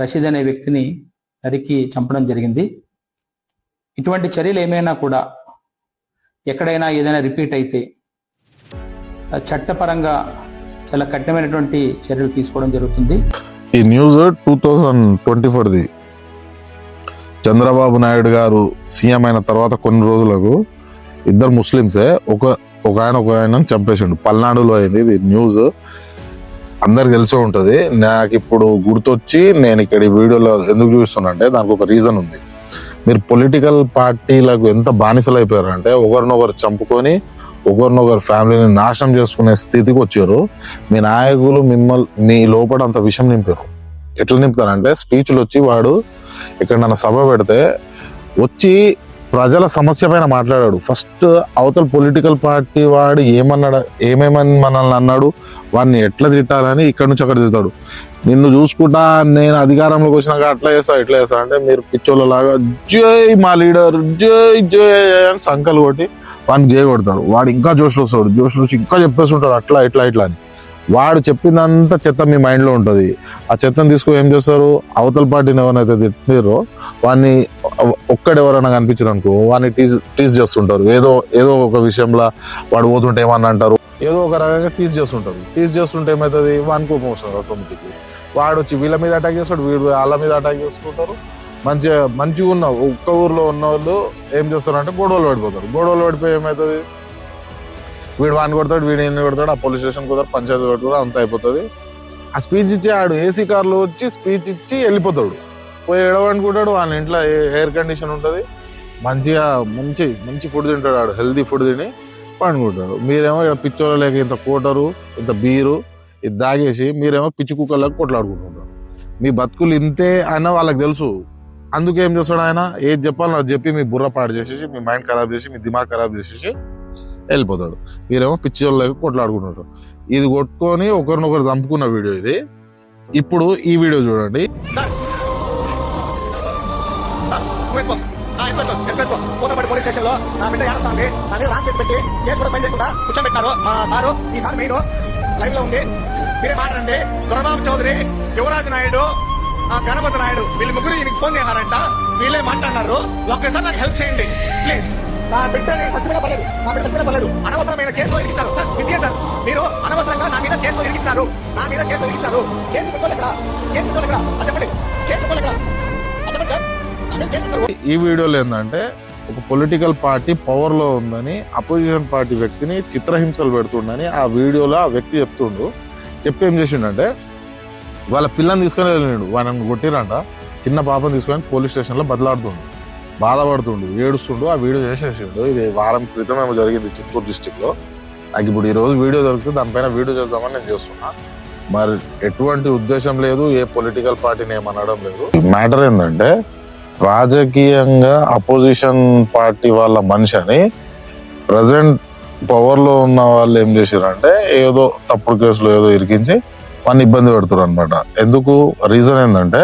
రషీద్ అనే వ్యక్తిని నరికి చంపడం జరిగింది. ఇటువంటి చర్యలు ఏమైనా కూడా ఎక్కడైనా ఏదైనా రిపీట్ అయితే చట్టపరంగా చాలా కఠినమైనటువంటి చర్యలు తీసుకోవడం జరుగుతుంది. ఈ న్యూస్ టూ థౌజండ్ ట్వంటీ ఫోర్ది చంద్రబాబు నాయుడు గారు సీఎం అయిన తర్వాత కొన్ని రోజులకు ఇద్దరు ముస్లింసే ఒక ఒక ఆయన ఒక ఆయన చంపేసిండు. పల్నాడులో అయింది ఇది న్యూస్. అందరికి తెలిసే ఉంటుంది. నాకు ఇప్పుడు గుర్తొచ్చి నేను ఇక్కడ ఈ వీడియోలో ఎందుకు చూస్తున్నా అంటే దానికి ఒక రీజన్ ఉంది. మీరు పొలిటికల్ పార్టీలకు ఎంత బానిసలు అయిపోయారంటే ఒకరినొకరు చంపుకొని ఒకరినొకరు ఫ్యామిలీని నాశనం చేసుకునే స్థితికి వచ్చారు. మీ నాయకులు మిమ్మల్ని మీ లోపల అంత విషయం నింపారు. ఎట్లా నింపుతారంటే స్పీచ్లు వచ్చి వాడు ఇక్కడ నన్ను సభ పెడితే వచ్చి ప్రజల సమస్య పైన మాట్లాడాడు. ఫస్ట్ అవతల పొలిటికల్ పార్టీ వాడు ఏమన్నాడు ఏమేమని మనల్ని అన్నాడు వాడిని ఎట్లా తిట్టాలని ఇక్కడ నుంచి అక్కడ తిడతాడు. నిన్ను చూసుకుంటా నేను అధికారంలోకి వచ్చినాక అట్లా చేస్తా ఇట్లా చేస్తా అంటే మీరు పిచ్చోళ్ళలాగా జై మా లీడర్ జై జై అని సంకలు కొట్టి వాడిని జై కొడతాడు వాడు ఇంకా జోష్లో వస్తాడు జోష్లో వచ్చి ఇంకా చెప్పేస్తుంటాడు అట్లా ఇట్లా ఇట్లా అని. వాడు చెప్పిందంతా చెత్త మీ మైండ్లో ఉంటుంది. ఆ చెత్తను తీసుకుని ఏం చేస్తారు? అవతల పార్టీని ఎవరైతే తిట్టారో వాడిని ఒక్కడెవరైనా కనిపించారు అనుకో వాడిని టీజ్ టీజ్ చేస్తుంటారు. ఏదో ఏదో ఒక విషయంలో వాడు పోతుంటే ఏమన్నా అంటారు? ఏదో ఒక రకంగా టీజ్ చేస్తుంటారు. టీజ్ చేస్తుంటే ఏమవుతుంది? వాని కోపం వస్తుంది ఆటోమేటిక్ వాడు వచ్చి వీళ్ళ మీద అటాక్ చేస్తాడు వీడు వాళ్ళ మీద అటాక్ చేసుకుంటారు. మంచిగా మంచిగా ఉన్న ఒక్క ఊర్లో ఉన్న వాళ్ళు ఏం చేస్తారంటే గొడవలు పడిపోతారు. గొడవలు పడిపోయి ఏమవుతుంది? వీడు వాడిని కొడతాడు వీడు ఎన్ని కొడతాడు ఆ పోలీస్ స్టేషన్ కుదరు పంచాయతీ కొడతాడు అంత అయిపోతుంది. ఆ స్పీచ్ ఇచ్చి ఆడు ఏసీ కార్లో వచ్చి స్పీచ్ ఇచ్చి వెళ్ళిపోతాడు. పోయి ఎడవనుకుంటాడు వాళ్ళ ఇంట్లో ఎయిర్ కండిషన్ ఉంటుంది మంచిగా మంచి మంచి ఫుడ్ తింటాడు ఆడు హెల్దీ ఫుడ్ తిని పండుకుంటాడు. మీరేమో ఇక్కడ పిచ్చోళ్ళ లేక ఇంత కోటరు ఇంత బీరు ఇది దాగేసి మీరేమో పిచ్చి కుక్కర్లకు కొట్లాడుకుంటుంటారు. మీ బతుకులు ఇంతే అన్న వాళ్ళకి తెలుసు. అందుకే ఏం చేస్తాడు ఆయన? ఏది చెప్పాలో అది చెప్పి మీ బుర్ర పాడు చేసేసి మీ మైండ్ ఖరాబ్ చేసి మీ దిమాగ్ ఖరాబ్ చేసేసి వెళ్ళిపోతాడు. మీరేమో పిచ్చి వాళ్ళకి కొట్లాడుకుంటుంటారు ఇది కొట్టుకొని ఒకరినొకరు చంపుకున్న వీడియో ఇది. ఇప్పుడు ఈ వీడియో చూడండి. పెట్టుకో ఆ, పోలీస్ స్టేషన్లో నా బిడ్డ యాడస్వామి నా మీద రాంగ్ కేసు పెట్టి కేసు కూడా ఫైల్ చేయకుండా కూర్చోబెట్టారు మా సారు ఈ సార్ మెయిన్ లైవ్లో ఉంది మీరే మాట్లాడండి దొరబాబు చౌదరి యువరాజ్ నాయుడు ఆ గణపతి నాయుడు వీళ్ళు ముగ్గురు ఈయనకి ఫోన్ చేశారంట. వీళ్ళే మాట్లాడినారు. ఒక్కసారి నాకు హెల్ప్ చేయండి ప్లీజ్. నా బిడ్డని సచ్చిపోయినా పర్లేదు నా బిడ్డ సచ్చిపోయినా పర్లేదు అనవసరమైన కేసులో ఇరికించారు. సార్ మీరు సార్ మీరు అనవసరంగా నా మీద కేసులో ఇరికించినారు. నా మీద కేసులో ఇరికించారు కేసు పెట్టుకోలేక కేసు పెట్టుకోలేక అది చెప్పండి. కేసు పెట్టుకోలేక అది చెప్పండి సార్. ఈ వీడియోలో ఏంటంటే ఒక పొలిటికల్ పార్టీ పవర్లో ఉందని అపోజిషన్ పార్టీ వ్యక్తిని చిత్రహింసలు పెడుతుండని ఆ వీడియోలో ఆ వ్యక్తి చెప్తుండు. చెప్పి ఏం చేసిండంటే వాళ్ళ పిల్లని తీసుకొని వెళ్ళినాడు వాళ్ళని కొట్టిరంట. చిన్న పాపను తీసుకొని పోలీస్ స్టేషన్లో బదలాడుతుండు బాధపడుతుండు ఏడుస్తుండు ఆ వీడియో చేసేసిండు. ఇది వారం క్రితం ఏమో జరిగింది చిత్తూరు డిస్టిక్లో. నాకు ఇప్పుడు ఈ రోజు వీడియో దొరికితే దానిపైన వీడియో చేద్దామని నేను చేస్తున్నా. మరి ఎటువంటి ఉద్దేశం లేదు ఏ పొలిటికల్ పార్టీని ఏమనడం లేదు. మ్యాటర్ ఏంటంటే రాజకీయంగా అపోజిషన్ పార్టీ వాళ్ళ మనిషి అని ప్రజెంట్ పవర్లో ఉన్న వాళ్ళు ఏం చేశారంటే ఏదో తప్పుడు కేసులో ఏదో ఇరికించి వాళ్ళని ఇబ్బంది పెడుతున్నారు అనమాట ఎందుకు? రీజన్ ఏంటంటే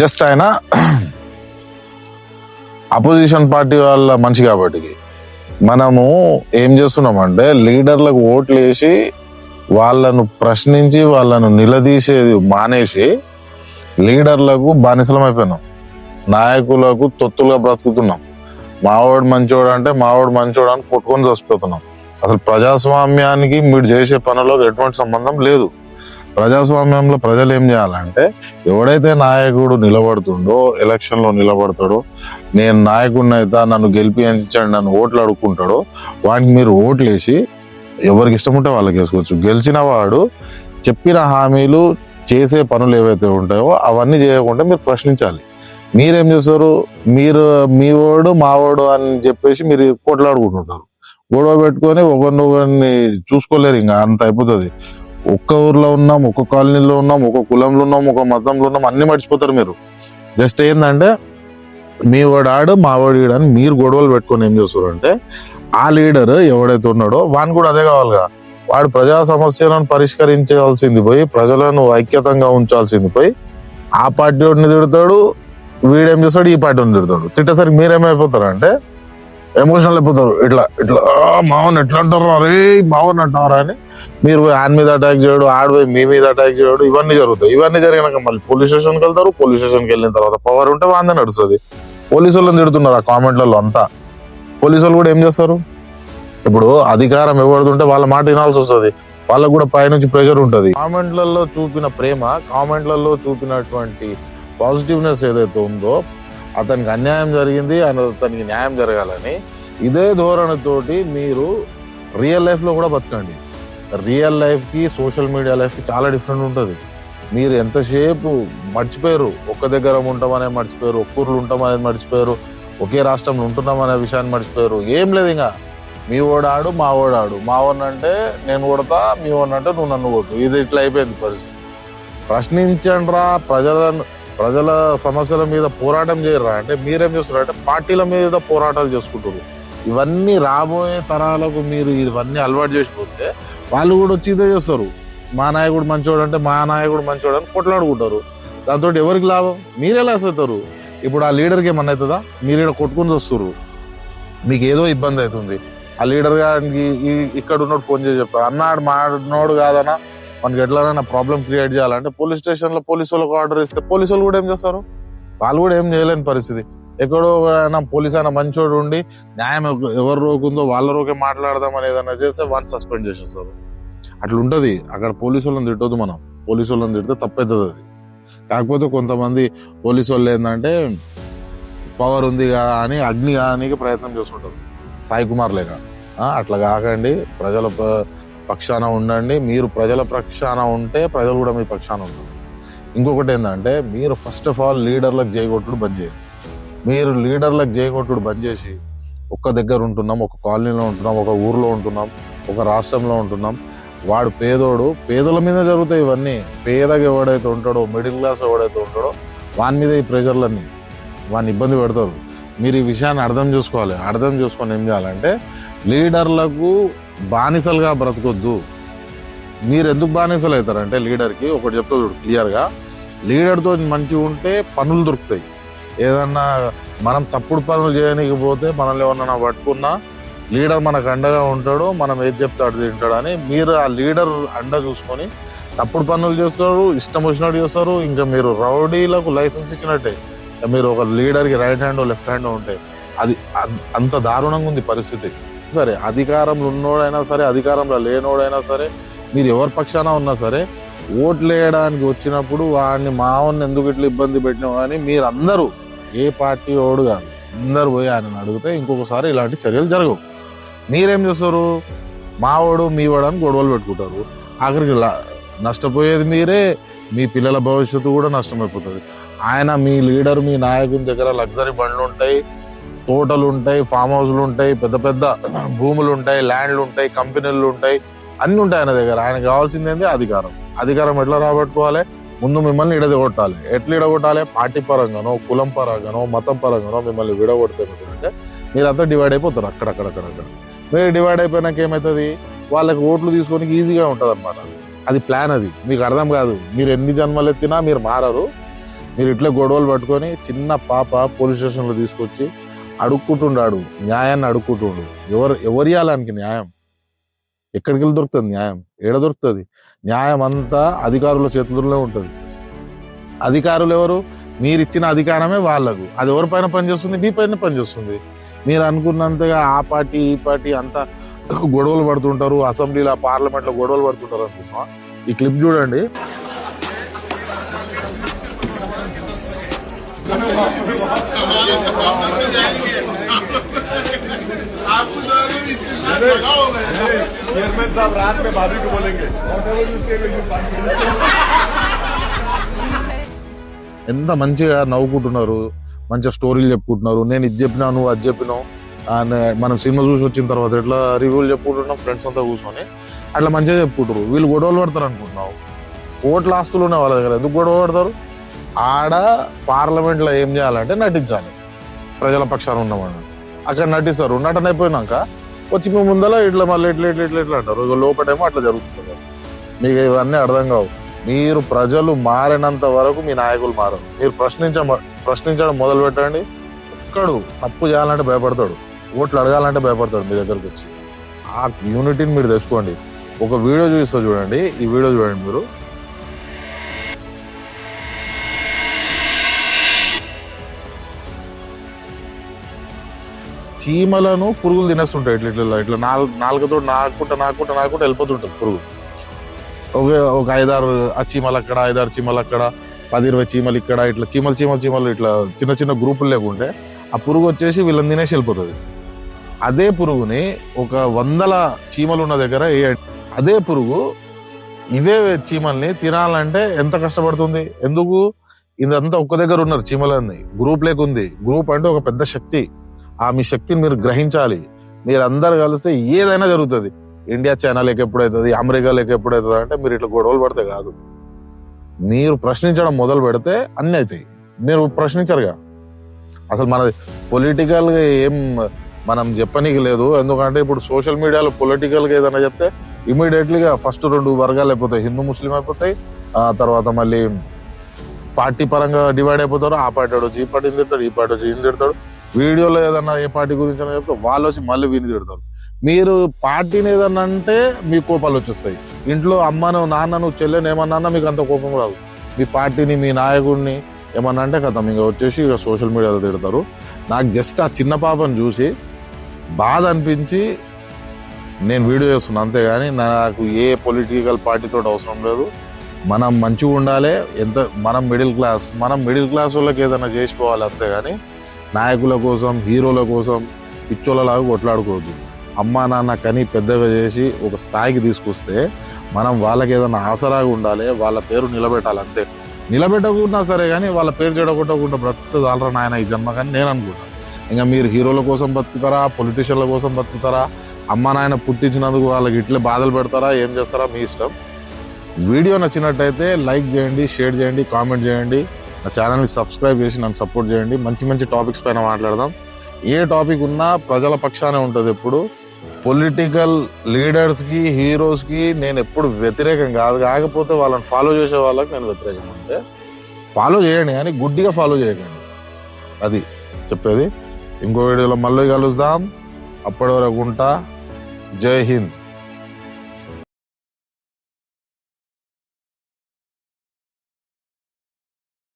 జస్ట్ ఆయన అపోజిషన్ పార్టీ వాళ్ళ మనిషి కాబట్టి. మనము ఏం చేస్తున్నామంటే లీడర్లకు ఓట్లు వేసి వాళ్ళను ప్రశ్నించి వాళ్ళను నిలదీసేది మానేసి లీడర్లకు బానిసలం అయిపోయినాం. నాయకులకు తొత్తులుగా బ్రతుకుతున్నాం. మావాడు మంచోడు అంటే మావాడు మంచోడు అని కొట్టుకొని చచ్చిపోతున్నాం. అసలు ప్రజాస్వామ్యానికి మీరు చేసే పనులకు ఎటువంటి సంబంధం లేదు. ప్రజాస్వామ్యంలో ప్రజలు ఏం చేయాలంటే ఎవడైతే నాయకుడు నిలబడుతుండో ఎలక్షన్లో నిలబడతాడో నేను నాయకుడిని అయితే నన్ను గెలిపించండి నన్ను ఓట్లు అడుక్కుంటాడో వాడికి మీరు ఓట్లు వేసి ఎవరికి ఇష్టం ఉంటే వాళ్ళకి వేసుకోవచ్చు. గెలిచిన వాడు చెప్పిన హామీలు చేసే పనులు ఏవైతే ఉంటాయో అవన్నీ చేయకుండా మీరు ప్రశ్నించాలి. మీరేం చేస్తారు? మీరు మీ వాడు మా వాడు అని చెప్పేసి మీరు కొట్లాడుకుంటుంటారు. గొడవ పెట్టుకొని ఒకరినొకరిని చూసుకోలేరు ఇంకా అంత అయిపోతుంది. ఒక్క ఊర్లో ఉన్నాం ఒక్క కాలనీలో ఉన్నాం ఒక కులంలో ఉన్నాం ఒక మతంలో ఉన్నాం అన్ని మర్చిపోతారు మీరు. జస్ట్ ఏంటంటే మీ వాడు ఆడు మా వాడు అని మీరు గొడవలు పెట్టుకొని ఏం చేస్తారు అంటే ఆ లీడర్ ఎవడైతే ఉన్నాడో వాని కూడా అదే కావాలిగా. వాడు ప్రజా సమస్యలను పరిష్కరించాల్సింది పోయి ప్రజలను ఐక్యతంగా ఉంచాల్సింది పోయి ఆ పార్టీ వాడిని తిడతాడు వీడేం చేస్తాడు ఈ పార్టీ వాడిని తిడతాడు. తిట్టేసరికి మీరేమైపోతారు అంటే ఎమోషనల్ అయిపోతారు. ఇట్లా ఇట్లా మావన్ ఎట్లా అంటారు అరే మావన్ అంటారు అని. మీరు పోయి ఆయన మీద అటాక్ చేయడు ఆడిపోయి మీ మీద అటాక్ చేయడు ఇవన్నీ జరుగుతాయి. ఇవన్నీ జరిగినాక మళ్ళీ పోలీస్ స్టేషన్కి వెళ్తారు పోలీస్ స్టేషన్కి వెళ్ళిన తర్వాత పవర్ ఉంటే వాందే నడుస్తుంది. పోలీసు వాళ్ళని తిడుతున్నారు ఆ కామెంట్లలో అంతా. పోలీసు వాళ్ళు కూడా ఏం చేస్తారు? ఇప్పుడు అధికారం ఎవరిదుంటే వాళ్ళ మాట వినాల్సి వస్తుంది. వాళ్ళకు కూడా పైనుంచి ప్రెషర్ ఉంటుంది. కామెంట్లలో చూపిన ప్రేమ కామెంట్లలో చూపినటువంటి పాజిటివ్నెస్ ఏదైతే ఉందో అతనికి అన్యాయం జరిగింది అని అతనికి న్యాయం జరగాలని ఇదే ధోరణితోటి మీరు రియల్ లైఫ్లో కూడా బతకండి. రియల్ లైఫ్కి సోషల్ మీడియా లైఫ్కి చాలా డిఫరెంట్ ఉంటుంది. మీరు ఎంతసేపు మర్చిపోయారు? ఒక్క దగ్గర ఉంటామనే మర్చిపోయారు? ఒక్కూరులు ఉంటామనేది మర్చిపోయారు? ఒకే రాష్ట్రంలో ఉంటున్నాం అనే విషయాన్ని మర్చిపోయారు? ఏం లేదు ఇంకా. మీ ఓడాడు మా ఓడాడు మా అంటే నేను కొడతా మీ అంటే నువ్వు నన్ను కొట్టు. ఇది ఇట్లా అయిపోయింది పరిస్థితి. ప్రశ్నించండి రా ప్రజలను. ప్రజల సమస్యల మీద పోరాటం చేయరా? అంటే మీరేం చేస్తున్నారు? అంటే పార్టీల మీద పోరాటాలు చేసుకుంటారు ఇవన్నీ రాబోయే తరాలకు మీరు ఇవన్నీ అలవాటు చేసిపోతే వాళ్ళు కూడా వచ్చి ఇదే చేస్తారు. మా నాయకుడు మంచోడు అంటే మా నాయకుడు మంచోడు అని కొట్లాడుకుంటారు. దాంతో ఎవరికి లాభం? మీరే లాస్ అవుతారు. ఇప్పుడు ఆ లీడర్కి ఏమన్నా అవుతుందా? మీరు ఇక్కడ కొట్టుకుని వస్తారు మీకు ఏదో ఇబ్బంది అవుతుంది. ఆ లీడర్ గారికి ఈ- ఇక్కడ ఉన్నోడు ఫోన్ చేసి చెప్తారు అన్నాడు మాడినోడు కాదనా మనకి ఎట్లైనా ప్రాబ్లం క్రియేట్ చేయాలంటే పోలీస్ స్టేషన్లో పోలీసు వాళ్ళకి ఆర్డర్ ఇస్తే పోలీసు వాళ్ళు కూడా ఏం చేస్తారు? వాళ్ళు కూడా ఏం చేయలేని పరిస్థితి. ఎక్కడో అయినా పోలీస్ అయినా మంచోడు ఉండి న్యాయం ఎవరు రోకుందో వాళ్ళ రోకే మాట్లాడదాం అని ఏదైనా చేస్తే వన్ సస్పెండ్ చేసేస్తారు. అట్లుంటది. అక్కడ పోలీసు వాళ్ళని తిట్టొద్దు మనం. పోలీసు వాళ్ళని తిడితే తప్పవుతుంది అది. కాకపోతే కొంతమంది పోలీసు వాళ్ళు ఏంటంటే పవర్ ఉంది కదా అని అగ్ని కానీ ప్రయత్నం చేస్తుంటారు. సాయి కుమార్ లేక. అట్లా కాకండి. ప్రజల పక్షాన ఉండండి. మీరు ప్రజల పక్షాన ఉంటే ప్రజలు కూడా మీ పక్షాన ఉంటారు ఇంకొకటి ఏంటంటే మీరు ఫస్ట్ ఆఫ్ ఆల్ లీడర్లకు జయగొట్టుడు బంద్ చేయండి. మీరు లీడర్లకు జయగొట్టుడు బంద్ చేసి ఒక్క దగ్గర ఉంటున్నాం ఒక కాలనీలో ఉంటున్నాం ఒక ఊర్లో ఉంటున్నాం ఒక రాష్ట్రంలో ఉంటున్నాం. వాడు పేదోడు పేదల మీద జరుగుతాయి ఇవన్నీ. పేదగా ఎవడైతే ఉంటాడో మిడిల్ క్లాస్ ఎవడైతే ఉంటాడో వాని మీద ఈ ప్రెషర్లన్నీ వాడిని ఇబ్బంది పెడతారు. మీరు ఈ విషయాన్ని అర్థం చేసుకోవాలి. అర్థం చేసుకొని ఏం చేయాలంటే లీడర్లకు బానిసలుగా బ్రతకొద్దు. మీరు ఎందుకు బానిసలు అవుతారంటే లీడర్కి ఒకటి చెప్తా చూడు క్లియర్గా. లీడర్తో మంచిగా ఉంటే పనులు దొరుకుతాయి. ఏదన్నా మనం తప్పుడు పనులు చేయనీకపోతే మనల్ని ఏమన్నా పట్టుకున్నా లీడర్ మనకు అండగా ఉంటాడు మనం ఏది చెప్తే అటు తింటాడని మీరు ఆ లీడర్ అండ చూసుకొని తప్పుడు పనులు చేస్తారు ఇష్టం వచ్చినట్టు చేస్తారు ఇంకా మీరు రౌడీలకు లైసెన్స్ ఇచ్చినట్టే. మీరు ఒక లీడర్కి రైట్ హ్యాండ్ లెఫ్ట్ హ్యాండ్ ఉంటే అది అంత దారుణంగా ఉంది పరిస్థితి. సరే అధికారంలో ఉన్నోడైనా సరే అధికారంలో లేనోడైనా సరే మీరు ఎవరి పక్షాన ఉన్నా సరే ఓట్లు వేయడానికి వచ్చినప్పుడు వాడిని మావన్ని ఎందుకు ఇట్లా ఇబ్బంది పెట్టినావు అని మీరందరూ ఏ పార్టీ ఓడు కాదు అందరు పోయి ఆయన అడిగితే ఇంకొకసారి ఇలాంటి చర్యలు జరగవు. మీరేం చేస్తారు? మావాడు మీవాడు అని గొడవలు పెట్టుకుంటారు. ఆఖరికి నష్టపోయేది మీరే మీ పిల్లల భవిష్యత్తు కూడా నష్టమైపోతుంది. ఆయన మీ లీడర్ మీ నాయకుని దగ్గర లగ్జరీ బండ్లు ఉంటాయి తోటలు ఉంటాయి ఫామ్ హౌస్లు ఉంటాయి పెద్ద పెద్ద భూములు ఉంటాయి ల్యాండ్లు ఉంటాయి కంపెనీలు ఉంటాయి అన్ని ఉంటాయి ఆయన దగ్గర. ఆయన కావాల్సింది ఏంది అధికారం. అధికారం ఎట్లా రాబట్టుకోవాలి? ముందు మిమ్మల్ని ఇడదగొట్టాలి ఎట్లా ఇడగొట్టాలి? పార్టీ పరంగానో కులం పరంగానో మతం పరంగానో మిమ్మల్ని విడగొడితే అంటే మీరంతా డివైడ్ అయిపోతారు అక్కడక్కడక్కడక్కడ. మీరు డివైడ్ అయిపోయినాక ఏమవుతుంది వాళ్ళకి ఓట్లు తీసుకొని ఈజీగా ఉంటుంది అనమాట అది ప్లాన్ అది. మీకు అర్థం కాదు. మీరు ఎన్ని జన్మలు ఎత్తినా మీరు మారరు. మీరు ఇట్లా గొడవలు పట్టుకొని చిన్న పాప పోలీస్ స్టేషన్లో తీసుకొచ్చి అడుక్కుంటుండాడు. న్యాయాన్ని అడుక్కుంటుండు. ఎవరు ఎవరు ఇవ్వాలానికి న్యాయం? ఎక్కడికి వెళ్ళి దొరుకుతుంది న్యాయం? ఏడ దొరుకుతుంది? న్యాయం అంతా అధికారుల చేతుల్లోనే ఉంటుంది. అధికారులు ఎవరు? మీరు ఇచ్చిన అధికారమే వాళ్ళకు. అది ఎవరి పైన పనిచేస్తుంది? మీ పైన పనిచేస్తుంది. మీరు అనుకున్నంతగా ఆ పార్టీ ఈ పార్టీ అంతా గొడవలు పడుతుంటారు. అసెంబ్లీలో పార్లమెంట్లో గొడవలు పడుతుంటారు అనుకున్నాం ఈ క్లిప్ చూడండి. चेयरमैन साहब रात में भाभी को बोलेंगे ఎంత మంచిగా నవ్వుకుంటున్నారు మంచిగా స్టోరీలు చెప్పుకుంటున్నారు నేను ఇది చెప్పినా నువ్వు అది చెప్పినావు ఆ, నే- మనం సినిమా చూసి వచ్చిన తర్వాత ఎట్లా రివ్యూలు చెప్పుకుంటున్నాం ఫ్రెండ్స్ అంతా కూర్చొని అట్లా మంచిగా చెప్పుకుంటారు వీళ్ళు గొడవలు పడతారు అనుకుంటున్నావు ఓట్ల ఆస్తులు ఉన్నాయి వాళ్ళ దగ్గర ఎందుకు గొడవ పడతారు ఆడ పార్లమెంట్లో ఏం చేయాలంటే నటించాలి. ప్రజల పక్షాన ఉన్నామని అక్కడ నటిస్తారు. నటన అయిపోయినాక వచ్చి మీ ముందర ఇట్లా మళ్ళీ ఇట్లా ఇట్లా ఇట్లా ఇట్లా అంటారు. లోపటేమో అట్లా జరుగుతుంది. మీకు ఇవన్నీ అర్థం కావు. మీరు ప్రజలు మారినంత వరకు మీ నాయకులు మారరు. మీరు ప్రశ్నించ ప్రశ్నించడం మొదలు పెట్టండి. ఒక్కడు తప్పు చేయాలంటే భయపడతాడు. ఓట్లు అడగాలంటే భయపడతాడు మీ దగ్గరకు వచ్చి. ఆ యూనిటీని మీరు తెచ్చుకోండి. ఒక వీడియో చూపిస్తా చూడండి. ఈ వీడియో చూడండి మీరు. చీమలను పురుగులు తినేస్తుంటాయి. ఇట్లా ఇట్లా ఇట్లా నాలుగు నాలుగుతో నాకుంటా నాకుంటా నాకుంటా వెళ్ళిపోతుంటుంది పురుగు. ఒక ఒక ఐదారు ఆ చీమలు అక్కడ ఐదారు చీమలు అక్కడ పది ఇరవై చీమలు ఇక్కడ ఇట్లా చీమలు చీమలు చీమలు ఇట్లా చిన్న చిన్న గ్రూపులు లేకుంటే ఆ పురుగు వచ్చేసి వీళ్ళని తినేసి వెళ్ళిపోతుంది. అదే పురుగుని ఒక వందల చీమలు ఉన్న దగ్గర వేయండి. అదే పురుగు ఇవే చీమల్ని తినాలంటే ఎంత కష్టపడుతుంది? ఎందుకు? ఇదంతా ఒక్క దగ్గర ఉన్నారు చీమలన్నీ. గ్రూప్ లేకుంది. గ్రూప్ అంటే ఒక పెద్ద శక్తి. ఆ మీ శక్తిని మీరు గ్రహించాలి. మీరు అందరు కలిస్తే ఏదైనా జరుగుతుంది. ఇండియా చైనా లేక ఎప్పుడైతుంది? అమెరికా లేక ఎప్పుడైతుంది? అంటే మీరు ఇట్లా గొడవలు పడితే కాదు. మీరు ప్రశ్నించడం మొదలు పెడితే అన్ని అవుతాయి. మీరు ప్రశ్నించరుగా. అసలు మన పొలిటికల్గా ఏం మనం చెప్పనీకి లేదు. ఎందుకంటే ఇప్పుడు సోషల్ మీడియాలో పొలిటికల్గా ఏదైనా చెప్తే ఇమీడియట్లీగా ఫస్ట్ రెండు వర్గాలు అయిపోతాయి. హిందూ ముస్లిం అయిపోతాయి. ఆ తర్వాత మళ్ళీ పార్టీ పరంగా డివైడ్ అయిపోతారు. ఆ పార్టీ వచ్చి ఈ పార్టీని తిడతాడు ఈ పార్టీ వచ్చి ఈయన తిడతాడు. వీడియోలో ఏదన్నా ఏ పార్టీ గురించి అని చెప్తే వాళ్ళు వచ్చి మళ్ళీ విని తిడతారు. మీరు పార్టీని ఏదన్నా అంటే మీ కోపాలు వచ్చేస్తాయి. ఇంట్లో అమ్మను నాన్నను చెల్లెని ఏమన్నా మీకు అంత కోపం రాదు. మీ పార్టీని మీ నాయకుడిని ఏమన్నా అంటే కదా ఇంకా వచ్చేసి ఇక సోషల్ మీడియాలో తిడతారు. నాకు జస్ట్ ఆ చిన్న పాపను చూసి బాధ అనిపించి నేను వీడియో చేస్తున్నాను అంతేగాని నాకు ఏ పొలిటికల్ పార్టీతో అవసరం లేదు. మనం మంచిగా ఉండాలి. ఎంత మనం మిడిల్ క్లాస్ మనం మిడిల్ క్లాస్ వాళ్ళకి ఏదైనా చేసిపోవాలి అంతేగాని నాయకుల కోసం హీరోల కోసం పిచ్చోళ్ళలాగా కొట్లాడుకోవద్దు. అమ్మా నాన్న కని పెద్దగా చేసి ఒక స్థాయికి తీసుకొస్తే మనం వాళ్ళకి ఏదైనా ఆసరాగా ఉండాలి వాళ్ళ పేరు నిలబెట్టాలి అంతే. నిలబెట్టకుండా సరే కానీ వాళ్ళ పేరు చెడగొట్టకుండా బ్రతుకుతుంది ఆలరా నాయన ఈ జన్మ కానీ నేను అనుకుంటాను ఇంకా మీరు హీరోల కోసం బతుకుతారా పొలిటీషియన్ల కోసం బతుకుతారా అమ్మ నాయన పుట్టించినందుకు వాళ్ళకి ఇట్లే బాధలు పెడతారా ఏం చేస్తారా మీ ఇష్టం? వీడియో నచ్చినట్టయితే లైక్ చేయండి షేర్ చేయండి కామెంట్ చేయండి. నా ఛానల్ని సబ్స్క్రైబ్ చేసి నన్ను సపోర్ట్ చేయండి. మంచి మంచి టాపిక్స్ పైన మాట్లాడదాం. ఏ టాపిక్ ఉన్నా ప్రజల పక్షానే ఉంటుంది ఎప్పుడు. పొలిటికల్ లీడర్స్కి హీరోస్కి నేను ఎప్పుడు వ్యతిరేకం కాదు. కాకపోతే వాళ్ళని ఫాలో చేసే వాళ్ళకి నేను వ్యతిరేకం అంటే ఫాలో చేయండి కానీ గుడ్డిగా ఫాలో చేయకండి. అది చెప్పేది. ఇంకో వీడియోలో మళ్ళీ కలుద్దాం. అప్పటి వరకు ఉంటా. జై హింద్.